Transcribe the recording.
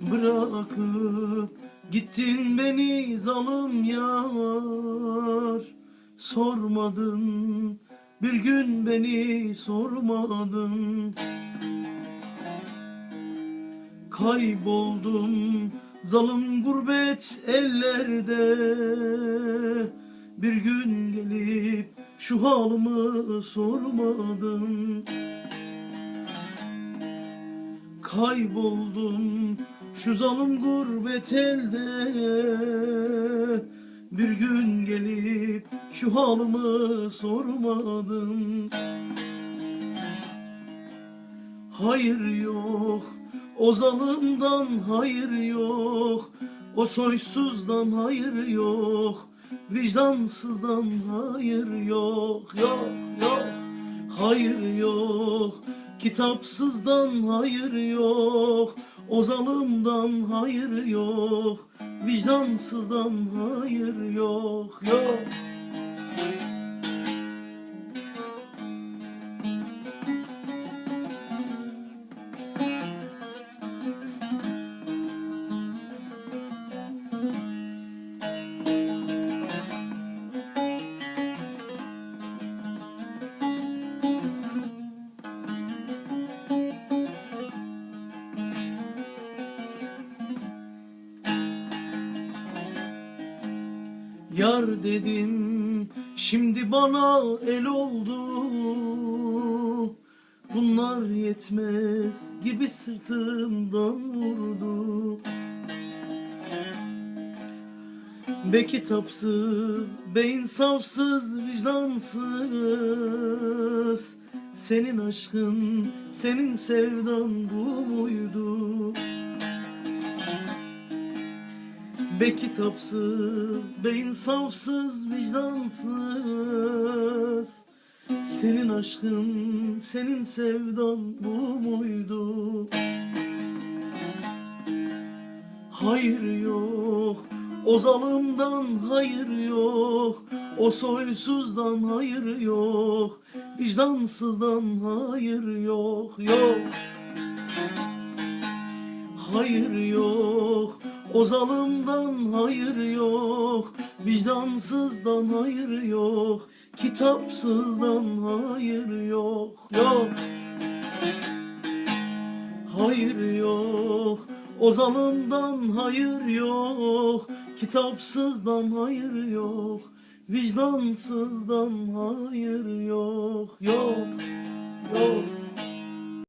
bırakıp gittin beni zalim yar. Sormadın bir gün beni sormadın. Kayboldum zalim gurbet ellerde. Bir gün gelip şu halımı sormadın. Kayboldum şu zalim gurbet elde Bir gün gelip şu halımı sormadın Hayır yok o zalimden hayır yok O soysuzdan hayır yok Vicdansızdan hayır yok Yok yok. Hayır yok Kitapsızdan hayır yok O zalimden hayır yok Vicdansızdan hayır yok Yok Yar dedim şimdi bana el oldu. Bunlar yetmez gibi sırtımdan vurdu. Be kitapsız, be insafsız, vicdansız. Senin aşkın, senin sevdan bu muydu? Be kitapsız, be insafsız, vicdansız. Senin aşkın, senin sevdan bu muydu? Hayır yok, o zalimden hayır yok. O soysuzdan hayır yok Vicdansızdan hayır yok, yok. Hayır yok o zalimden hayır yok Vicdansızdan hayır yok Kitapsızdan hayır yok. Yok. Hayır yok o zalimden hayır yok Kitapsızdan hayır yok Vicdansızdan hayır yok. Yok. Yok